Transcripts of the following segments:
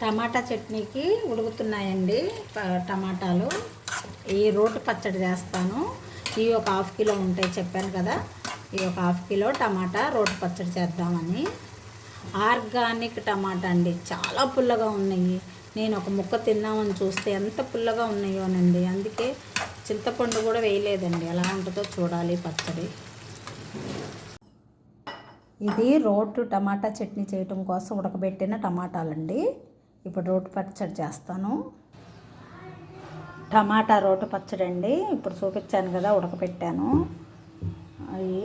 టమాటా చట్నీకి ఉడుకుతున్నాయండి టమాటాలు. ఈ రోటి పచ్చడి చేస్తాను. ఇవి ఒక హాఫ్ కిలో ఉంటాయి చెప్పాను కదా. ఈ ఒక హాఫ్ కిలో టమాటా రోటి పచ్చడి చేద్దామని. ఆర్గానిక్ టమాటా అండి చాలా పుల్లగా ఉన్నాయి. నేను ఒక ముక్క తిన్నామని చూస్తే ఎంత పుల్లగా ఉన్నాయోనండి. అందుకే చింతపండు కూడా వేయలేదండి. ఎలా ఉంటుందో చూడాలి పచ్చడి. ఇది రోటు టమాటా చట్నీ చేయటం కోసం ఉడకబెట్టిన టమాటాలండి. ఇప్పుడు రోటి పచ్చడి చేస్తాను. టమాటా రోటి పచ్చడి అండి. ఇప్పుడు చూపించాను కదా ఉడకబెట్టాను అవి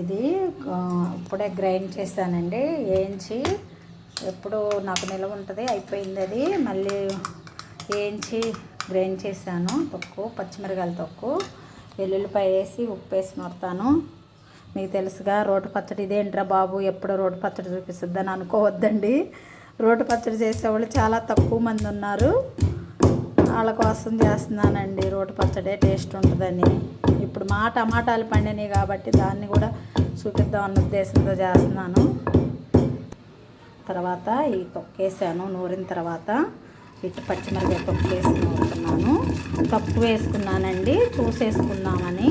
ఇది ఇప్పుడే గ్రైండ్ చేశానండి. వేయించి ఎప్పుడు నాకు నిల్వ ఉంటుంది అయిపోయింది అది. మళ్ళీ వేయించి గ్రైండ్ చేశాను. తొక్కు పచ్చిమిరకాయల తొక్కు వెల్లుల్లిపాయ వేసి ఉప్పు వేసి నొడతాను మీకు తెలుసుగా రోటి పచ్చడి ఇదేంట్రా బాబు? ఎప్పుడు రోటి పచ్చడి చూపిస్తుందని అనుకోవద్దండి. రోడ్డు పచ్చడి చేసేవాళ్ళు చాలా తక్కువ మంది ఉన్నారు. వాళ్ళ కోసం చేస్తున్నానండి రోటి పచ్చడే టేస్ట్ ఉంటుందని. ఇప్పుడు మా టమాటాలు పండినాయి కాబట్టి దాన్ని కూడా చూపిద్దాం అన్న ఉద్దేశంతో చేస్తున్నాను. తర్వాత ఈ తొక్కేసాను నూరిన తర్వాత ఇటు పచ్చిమిరపకాయ తొక్కేసి నూరుతున్నాను. తప్పు వేసుకున్నానండి చూసేసుకుందామని.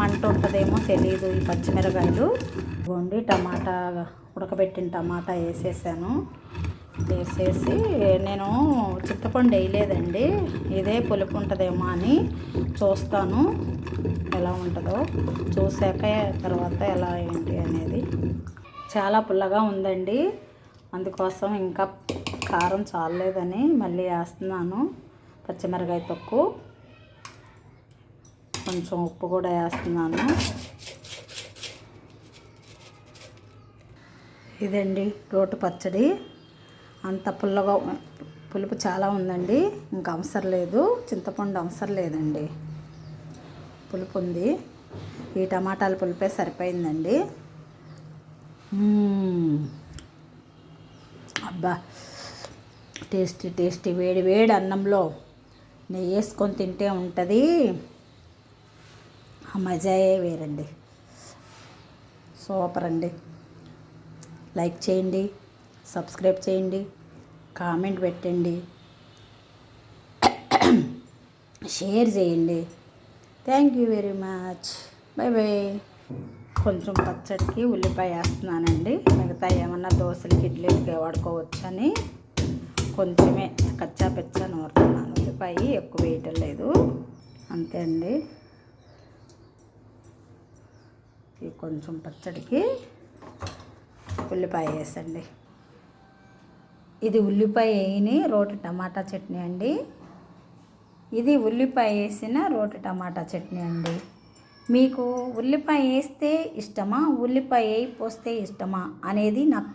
మంట ఉంటుందేమో తెలియదు ఈ పచ్చిమిరకాయలు ఇదిగోండి టమాటా ఉడకబెట్టిన టమాటా వేసేసాను. వేసేసి నేను చింతపండు వేయలేదండి. ఇదే పులుపు ఉంటుందేమో అని చూస్తాను. ఎలా ఉంటుందో చూసాక తర్వాత ఎలా ఏంటి అనేది. చాలా పుల్లగా ఉందండి. అందుకోసం ఇంకా కారం చాలలేదని మళ్ళీ వేస్తున్నాను. పచ్చిమిరకాయ తొక్కు. కొంచెం ఉప్పు కూడా వేస్తున్నాను. ఇదండి రోటు పచ్చడి. అంత పుల్లగా పులుపు చాలా ఉందండి. ఇంకా అవసరం లేదు. చింతపండు అవసరం లేదండి. పులుపు ఉంది. ఈ టమాటాల పులిపే సరిపోయిందండి. అబ్బా. టేస్టీ టేస్టీ వేడి వేడి అన్నంలో నెయ్యి వేసుకొని తింటే ఉంటుంది. ఆ మజాయే వేరండి. సూపర్ అండి లైక్ చేయండి. సబ్స్క్రైబ్ చేయండి. కామెంట్ పెట్టండి. షేర్ చేయండి. Thank you very much bye bye కొంచెం పచ్చడికి ఉల్లిపాయ వేస్తున్నానండి. మిగతా ఏమన్నా దోశలకి ఇడ్లీలకి వాడుకోవచ్చని కొంచెమే కచ్చా పెచ్చా నూరుతున్నాను. ఉల్లిపాయ ఎక్కువ వేయటం లేదు. అంతే అండి. ఈ కొంచెం పచ్చడికి ఉల్లిపాయ వేసండి. ఇది ఉల్లిపాయ వేయని రోటి టమాటా చట్నీ అండి. ఇది ఉల్లిపాయ వేసిన రోటి టమాటా చట్నీ అండి. మీకు ఉల్లిపాయ వేస్తే ఇష్టమా? ఉల్లిపాయ వేయి పోస్తే ఇష్టమా? అనేది నాకు